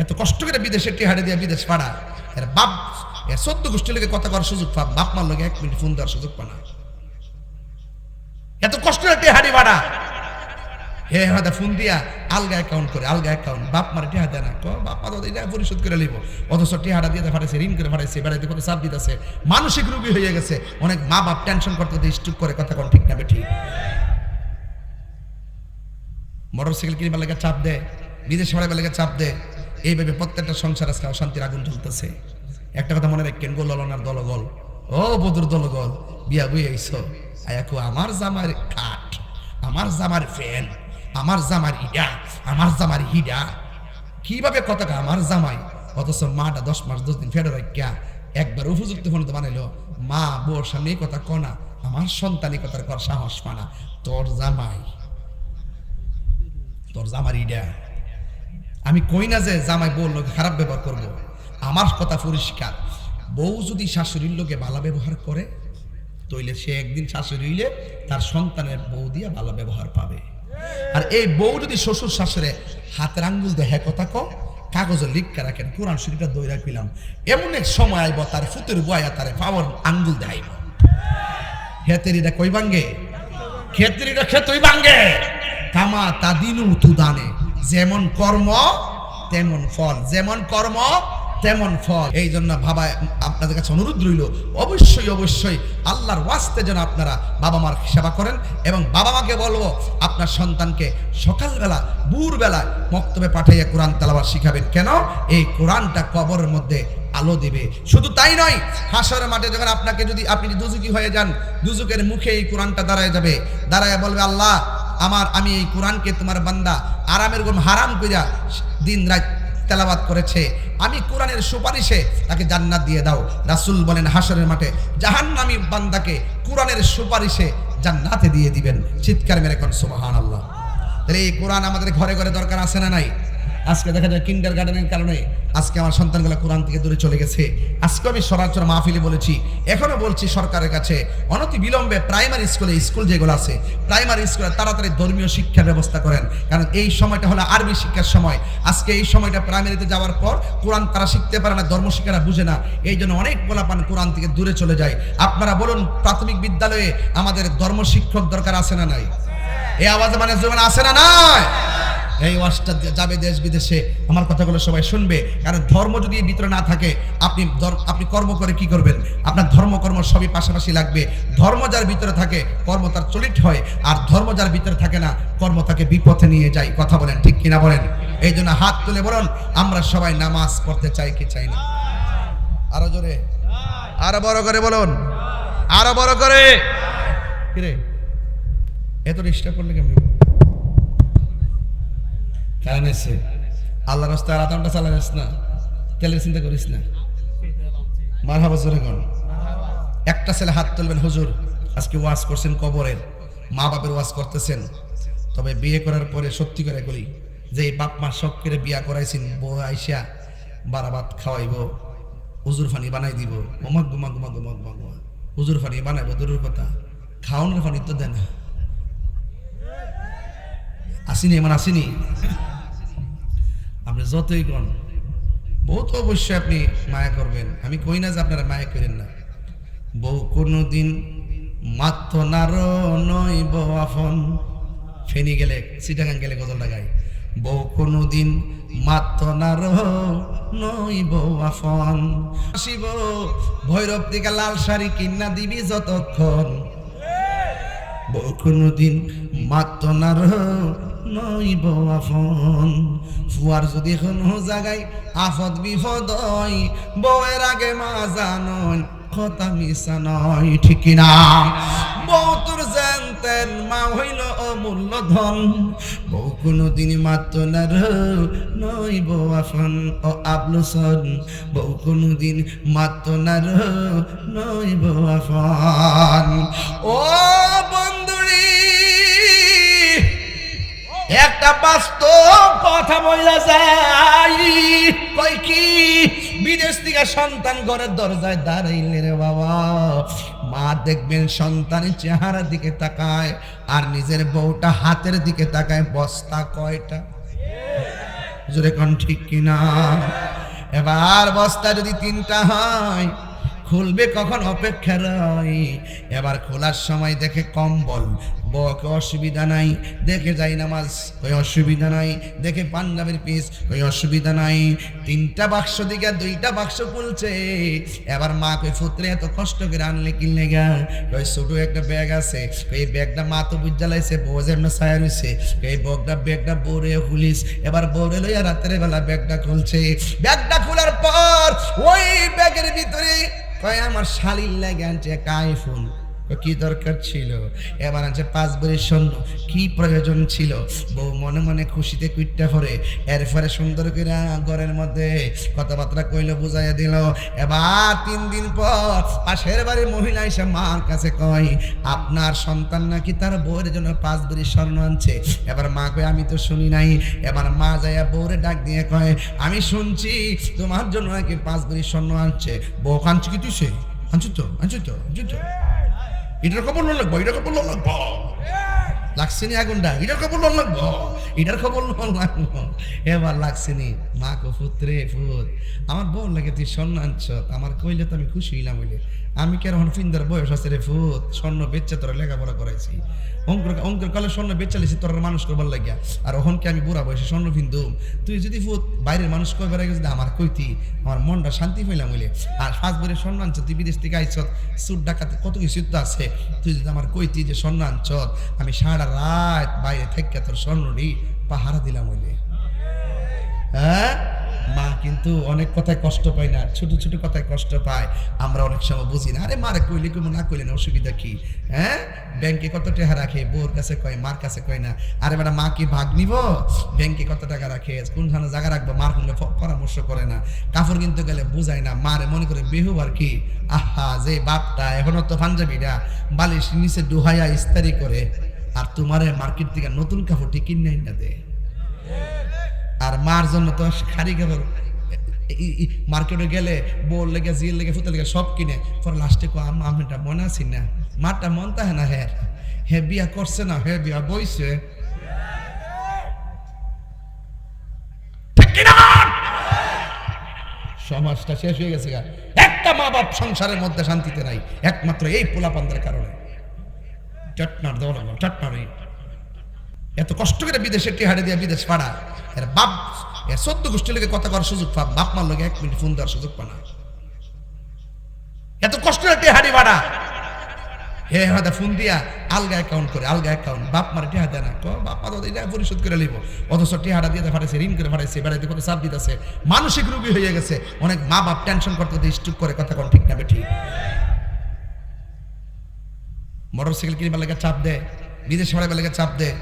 এত কষ্ট করে বিদেশে টিহাড়ে দিয়ে বিদেশ পাড়া। এর বাপ, এর সদ্য গোষ্ঠী লোকে কথা করার সুযোগ পা বাপ মার এক মিনিট ফোন দেওয়ার সুযোগ পানা এত কষ্ট করে টিহাড়ি ভাড়া হে হয়তো ফোন দিয়া আলগা অ্যাকাউন্ট করে, আলগা অ্যাকাউন্ট বাপ মারে টিহা দেয় না বাপ মা এটা পরিশোধ করে লিব অথচ টিহাটা দিয়ে ফাটাইছে, ঋণ করে ফাটাইছে, বেড়াইতে চাপ দিতেছে। মানসিক রোগী হয়ে গেছে। অনেক মা বাপ টেনশন করতে করতে স্টুক করে, কথা কোন ঠিক না ঠিক। মোটর সাইকেল কিনবার লাগে চাপ দেয়, বিদেশে ভাড়া লাগে চাপ দেয়। এইভাবে প্রত্যেকটা সংসার আজকে অশান্তির আগুন জ্বলতেছে। একটা কথা মনে রাখেন, গোল ললনার দলগল ও বদুর দলগল বিয়া বুয়ে আইসো। আয়াকু আমার জামার কাঠ আমার জামার ফ্যান, আমার জামার ইডা, আমার জামার হিডা। কীভাবে কথাটা আমার জামাই? অথচ মাটা দশ মাস, দশ দিন ফেরো রাখিয়া একবার উপযুক্ত ফোন তো বানাইলো, মা বোর সামনে কথা কনা আমার সন্তানি কথার কর সাহস পানা তোর জামাই, তোর জামার ইডা আমি কই না যে জামাই বউর লোকে খারাপ ব্যবহার করব। আমার কথা পরিষ্কার। বউ যদি শাশুড়ির লোকে ভালো ব্যবহার করে, তইলে সে একদিন শাশুড়ি হইলে তার সন্তানের বউ দিয়ে ভালো ব্যবহার পাবে। আর এই বউ যদি শ্বশুর শাশুড়ে হাতের আঙ্গুল দেহে কথা ক কাগজে লিখকে রাখেন, কোরআন শরীফটা দই রাখিলাম, এমন এক সময় আইব, তার ফুতের বয়া তারে পাওয়ার আঙ্গুল দেখাইব হেতেরিটা কই ভাঙ্গে? ক্ষেত্রীটা ক্ষেত্রই ভাঙ্গে। কামা তাদিনু তুদানে যেমন কর্ম, তেমন ফল। যেমন কর্ম, তেমন ফল। এই জন্য ভাবা আপনাদের কাছে অনুরোধ রইল, অবশ্যই অবশ্যই আল্লাহর ওয়াস্তে যেন আপনারা বাবা মার সেবা করেন এবং বাবা মাকে বলব, আপনার সন্তানকে সকালবেলা, ভোরবেলা মক্তবে পাঠাইয়া কোরআন তালাবার শিখাবেন। কেন? এই কোরআনটা কবরের মধ্যে আলো দেবে। শুধু তাই নয়, হাসরের মাঠে যখন আপনাকে যদি আপনি দুজুকি হয়ে যান দুজুকের মুখে এই কোরআনটা দাঁড়ায় যাবে। দাঁড়ায় বলবে, আল্লাহ আমার, আমি এই কোরআনকে তোমার বান্দা আরামের গুম হারাম কইরা দিন রাত তেলাবাদ করেছে। আমি কোরআনের সুপারিশে তাকে জান্নাত দিয়ে দাও। রাসুল বলেন হাসরের মাঠে, জাহান্নামী বান্দাকে কোরআনের সুপারিশে জান্নাতে দিয়ে দিবেন। চিৎকার মেরে কোন, সুবহানাল্লাহ। তাহলে এই কোরআন আমাদের ঘরে ঘরে দরকার আছে না নাই? আজকে দেখা যায় কিন্ডার গার্ডেনের কারণে আজকে আমার সন্তানগুলো কোরআন থেকে দূরে চলে গেছে। আজকে আমি সরাচর মাহফিলে বলেছি, এখনও বলছি সরকারের কাছে, অনতি বিলম্বে প্রাইমারি স্কুলে স্কুল যেগুলো আছে প্রাইমারি স্কুলে তাড়াতাড়ি ধর্মীয় শিক্ষার ব্যবস্থা করেন। কারণ এই সময়টা হলো আরবি শিক্ষার সময়। আজকে এই সময়টা প্রাইমারিতে যাওয়ার পর কোরআন তারা শিখতে পারে না, ধর্ম শিক্ষারা বুঝে না। এই জন্য অনেক পোলাপান কোরআন থেকে দূরে চলে যায়। আপনারা বলুন, প্রাথমিক বিদ্যালয়ে আমাদের ধর্ম শিক্ষক দরকার আছে না নাই? এই আওয়াজ মানে আছে না নাই? এই ওয়াজটা যাবে দেশ বিদেশে, আমার কথাগুলো সবাই শুনবে। কারণ ধর্ম যদি ভিতরে না থাকে, আপনি আপনি কর্ম করে কি করবেন? আপনার ধর্ম কর্ম সবই পাশাপাশি লাগবে। ধর্ম যার ভিতরে থাকে, কর্ম তার চলিত হয়। আর ধর্ম যার ভিতরে থাকে না, কর্ম তাকে বিপথে নিয়ে যায়। কথা বলেন, ঠিক কিনা বলেন? এই জন্য হাত তুলে বলুন, আমরা সবাই নামাজ পড়তে চাই কি চাই না? আরও জোরে। আরও বড় করে বলুন। আরও বড় করে। কিরে? এত ডিস্টার্ব করলে কেমনি কারণ এসে আল্লাহ রাস্তায় আরামটা চালানিস না। তেলের চিন্তা করিস না। মার হাবা জোরে কর। একটা ছেলে হাত তুলবেন, হুজুর, আজকে ওয়াজ করছেন কবরের। মা বাপের ওয়াজ করতেছেন। তবে বিয়ে করার পরে সত্যি করে বলি, যে এই বাপ মা শখ করে বিয়া করাইছেন, বউ আইসা বারাবাত খাওয়াইব, হুজুর ফানি বানাই দিব। ওমাক গুমা গুমা গুমা গুমা গুমা হুজুর ফানি বানাইব, দূরের কথা। খাওয়ানোর ফানি তো দেয় না। আসিনি, এমন আসিনি। আপনি যতই কন বউ তো অবশ্যই আপনি মায়া করবেন। আমি কই না যে আপনারা মায়া করেন না। বউ কোনোদিন মাত্র নার নই বউ আফন ফেনি গেলে সিটাগাং গেলে গজলটা গাই বউ কোনোদিন মাত্র নার নই বউ আফন আসিব ভৈরব দিকে লাল শাড়ি কিনা দিবি যতক্ষণ। বউ কোনোদিন মাত্র নার নইব আফন ফুয়ার যদি কোনো জায়গায় আফদ বিপদ হয়, বউয়ের আগে মা জানন, কথা মিশা নয়, ঠিক না বউ জানতেন, মা হইল অমূল্য ধন বউ কোনোদিন মাত্র নার নইব আফন ও আবলুসন। বউ কোনোদিন মাত্র নার নইব আফন ও বন্ধুরি একটা বাস্তব কথা বলা যায়। কই কি? বিদেশ থেকে সন্তান ঘরের দরজায় দাঁড়াইলে রে বাবা। মা দেখবেন সন্তানের চেহারার দিকে তাকায়, আর নিজের বউটা হাতের দিকে তাকায়। বস্তা কয়টা? জোরে কোন ঠিক কিনা? এবার বস্তা যদি তিনটা হয় খুলবে কখন অপেক্ষা রয়? এবার খোলার সময় দেখে কম্বল। বকে অসুবিধা নাই। দেখে যাই নামাজ ওই অসুবিধা নাই? দেখে পাঞ্জাবের পিস ওই অসুবিধা নাই? তিনটা বাক্স দিকে দুইটা বাক্স খুলছে। এবার মা কই, ফুতরে এত কষ্ট করে আনলে কিনলে গা ওই ছোট একটা ব্যাগ আছে। এই ব্যাগটা মা তো বুঝ জ্বালাইছে বউ যেমন ছায়া রয়েছে এই বগটা ব্যাগটা বউরে খুলিস এবার বউরে লইয়া রাতের বেলা ব্যাগটা খুলছে। ব্যাগটা খোলার পর ওই ব্যাগের ভিতরে কয় আমার শালির লাগে আনছে একটা আইফোন কয়, কি দরকার ছিল? এবার আছে পাঁচ বছরের স্বর্ণ, কি প্রয়োজন ছিল? বউ মনে মনে খুশিতে কুইটটা পরে এরপরে সুন্দর করে ঘরের মধ্যে কথাবার্তা কইল, বুঝাইয়া দিল। এবার তিন দিন পর পাশের বাড়ির মহিলা এসে মার কাছে কয়, আপনার সন্তান নাকি তার বউয়ের জন্য পাঁচ বড়ি স্বর্ণ আনছে? এবার মা কয়, আমি তো শুনি নাই। এবার মা যাইয়া বউরে ডাক দিয়ে কয়, আমি শুনছি তোমার জন্য নাকি পাঁচ বড়ি স্বর্ণ আনছে। বউ কাঁদছে কি তুই সে? আনছো তো? আনছো তো? আনছো তো? এটার খবর লোন লাগবো এটার খবর লোন লাগবো। লাগছে নি আগুনটা এটার খবর লোন লাগবো। এটার খবর লোন লাগবো। এবার লাগছে নি মা কো পুত্রে, পুত। আমার বোন লাগে তুই আনছ আমার কইলে তো আমি খুশি হইলাম হইলে। আমি কে এখন ফিন্দার বয়স আছে রে ফুত? স্বর্ণ বেচে তোরা লেখাপড়া করাইছি। অঙ্কুর অঙ্কুর কালে স্বর্ণ বেচালিছি তোর মানুষ করবার লাগিয়া। আর ওখানকে আমি বুড়া বয়সে স্বর্ণ ফিন্দুম? তুই যদি ফুত বাইরের মানুষ কইবার আগে যদি আমার কইতি, আমার মনটা শান্তি পাইলাম হইলে। আর পাঁচ বছরের স্বর্ণ আনছ তুই বিদেশ থেকে আইছ সুর ডাকাতে কত কিছু তো আছে। তুই যদি আমার কইতি যে স্বর্ণ আনছ আমি সারা রাত বাইরে থেকে তোর স্বর্ণটি পাহারা দিলাম হইলে। হ্যাঁ? মা কিন্তু অনেক কথায় কষ্ট পায় না, ছোট ছোট কথায় কষ্ট পায়। আমরা অনেক সময় বুঝি না, আরে মারে কইলে কইব না কইলে না, অসুবিধা কি? হ্যাঁ? ব্যাংকে কত টাকা রাখে? বউর কাছে কয়, মার কাছে কয় না। আরে বেটা মা কি ভাগ নিব? ব্যাংকে কত টাকা রাখে? কোনখানে জায়গা রাখব? মার সঙ্গে পরামর্শ করে না। কাপড় কিনতে গেলে বুঝায় না মারে মনে করে বেহু আর কি? আহা, যে বাপটা, এখনও তো পাঞ্জাবিরা বালিশ নিচে ডুহাইয়া ইস্তারি করে, আর তোমারে মার্কেট থেকে নতুন কাপড় ঠিক কিনে না দেয় আর মার জন্য তো খারি কাপড় মার্কেটে গেলে বউর লেগে জির লেগে ফুতে লেগে সব কিনে। পরে লাস্টে কো আমিটা মনে আছি না? মারটা মন তাহে না হ্যাঁ। হে, বিয়া করছে না, হে, বিয়া বইছে। সমাজটা শেষ হয়ে গেছে। একটা মা বাপ সংসারের মধ্যে শান্তিতে নাই, একমাত্র এই পোলাপান্দের কারণে। চটনার দৌড় চটনার এই এত কষ্ট করে বিদেশে টিহাড়ে দিয়ে বিদেশ পাড়া। এর বাপ, এর সদ্য গোষ্ঠীর লোকে কথা করার সুযোগ পাব বাপ মার লোকে এক মিনিট ফোন দেওয়ার সুযোগ পানা এত কষ্ট করে টিহাড়ি ভাড়া হে হয়তো ফোন দিয়া আলগা অ্যাকাউন্ট করে, আলগা অ্যাকাউন্ট বাপ মারে টিহা দেয় না বাপ মা এটা পরিশোধ করে লিব অথচ টিহাটা দিয়ে ফাটাইছে, ঋণ করে ফাটাইছে, বেড়াইতে করে চাপ দিতেছে। মানসিক রোগী হয়ে গেছে। অনেক মা বাপ টেনশন করতে করতে স্টুক করে, কথা কোন ঠিক না ঠিক মোটর সাইকেল কিনবার লাগে চাপ দেয়, বিদেশ ভাড়াবার লাগে চাপ দেয়।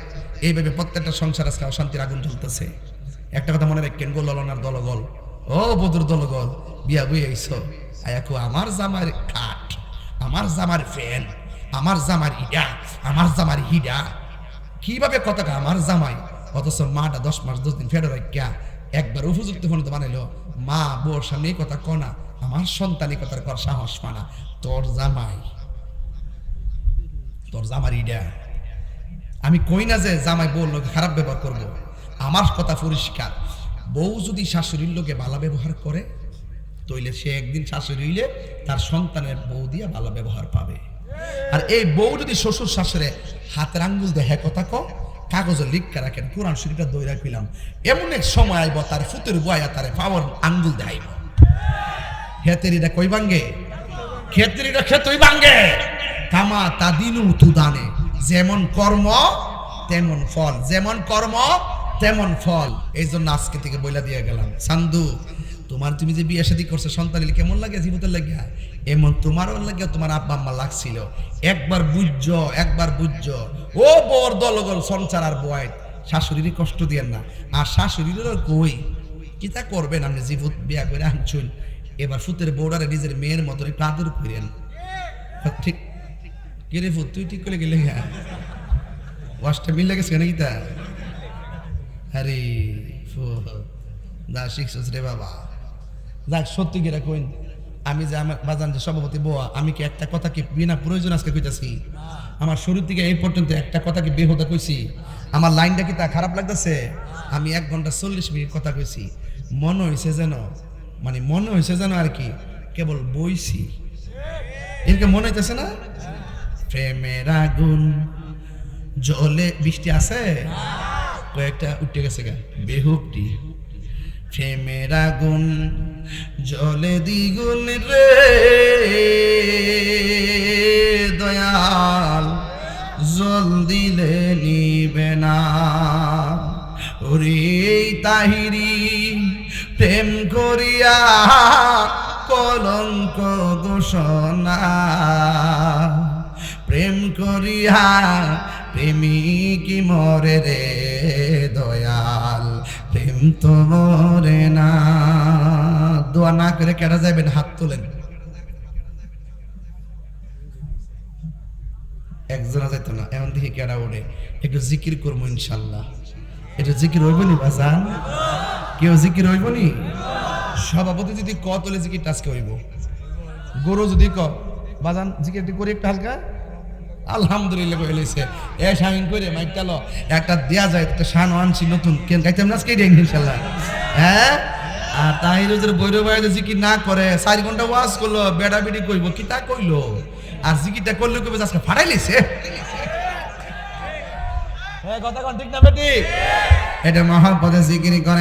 এইভাবে প্রত্যেকটা সংসার আজকে অশান্তির আগুন জ্বলতেছে। একটা কথা মনে রাখেন, গোল ললনার দলগল ও বদুর দলগল বিয়া বুয়ে আইসো। আয়াকু আমার জামার কাঠ আমার জামার ফ্যান, আমার জামার ইডা, আমার জামার হিডা। কীভাবে কথাটা আমার জামাই? অথচ মাটা দশ মাস, দশ দিন ফেরো রাখিয়া একবার উপযুক্ত ফোন তো বানাইলো। মা বোর সামনে কথা কনা আমার সন্তানি কথার কর সাহস পানা তোর জামাই, তোর জামার ইডা। আমি কই না যে জামাই বউর লোকে খারাপ ব্যবহার করব। আমার কথা পরিষ্কার। বউ যদি শাশুড়ির লোকে ভালো ব্যবহার করে, তইলে সে একদিন শাশুড়ি হইলে তার সন্তানের বউ দিয়ে ভালো ব্যবহার পাবে। আর এই বউ যদি শ্বশুর শাশুড়ে হাতের আঙ্গুল দেহে কথা ক কাগজে লিখকে রাখেন, কোরআন শরীফটা দই রাখিলাম, এমন এক সময় আইব, তার ফুতের বয়া তারে পাওয়ার আঙ্গুল দেখাইব হেতেরিটা কই ভাঙ্গে? ক্ষেত্রীরা ক্ষেত্রই ভাঙ্গে। কামা তাদিনু তুদানে যেমন কর্ম, তেমন ফল। যেমন কর্ম, তেমন ফল। এই জন্য আজকে থেকে বইলা দিয়ে গেলাম। সান্দু, তোমার তুমি যে বিয়ে শাদী করছ সন্তান কেমন লাগে জীবতের লাগে এমন তোমারও লাগে তোমার আব্বা আম্মা লাগছিল। একবার বুঝছ একবার বুঝছ। ও বর দলগল, সংসার আর বয় শাশুড়িরই কষ্ট দিয়েন না। আর শাশুড়িরও কই? কিতা করবেন আপনি? জীবত বিয়া করে আনছুন। এবার ফুতের বৌড়ারে নিজের মেয়ের মতো একটু আদর করেন ঠিক ফুত তুই ঠিক করে গেলে হ্যাঁ ওয়াশটা মিল গেছে নাকি তা আরে যা শিখছিস রে বাবা। যাক, সত্যি কিরা কইন, আমি যে আমার বাজান যে সভাপতি বোয়া, আমি কি একটা কথা কি বিনা প্রয়োজন আজকে কইতাছি? আমার শুরু থেকে এই পর্যন্ত একটা কথা কি বেহুদা কইছি? আমার লাইনটা কি তা খারাপ লাগতেছে? আমি এক ঘণ্টা চল্লিশ মিনিট কথা কইছি। মনে হয়েছে যেন মানে মনে হয়েছে যেন আর কি, কেবল বইছি। এরকে মনে হইতেছে না? প্রেমের আগুন। জলে বৃষ্টি আছে? কয়েকটা উঠে গেছে গা। বেহুকটি প্রেমের আগুন, জলে দ্বিগুণ রে। দয়াল, জল দিলে নিবে না। ওরে তাহিরি, প্রেম করিয়া কলঙ্ক ঘোষণা। করিয়া প্রেমিক মরে রে দয়াল? প্রেম তো মরে না। দোয়া না করে কেটে যাবেন হাত তোলেন। একজনা যেত না, এমন দেখি কেডা ওড়ে। একটু জিকির করব ইনশাল্লাহ। এটা জিকির হইব নি, বাজান? কেউ জিকির হইব নি? সভাপতি যদি ক তোলে জিকির টাচকে হইব। গরু যদি ক, বাজান, জিকিরটি করি একটু হালকা? আলহামদুলিল্লাহ লইছে এ শামিন করে মাইকটা ল। একটা দেয়া যায় একটা শান আনছি নতুন। কেন গাইতাম না আজকে দেন ইনশাআল্লাহ? হ্যাঁ? আর বৈরব ভাই জিকির না করে চার ঘণ্টা ওয়াজ করল বেড়া বেড়ি কইব কি তা কইলো? আর জিকিরটা করলে কইবে আজকে ফাটাই লিছে। হ্যাঁ কথা ঠিক না বেটি? এটা মহাপদে জিকির করে।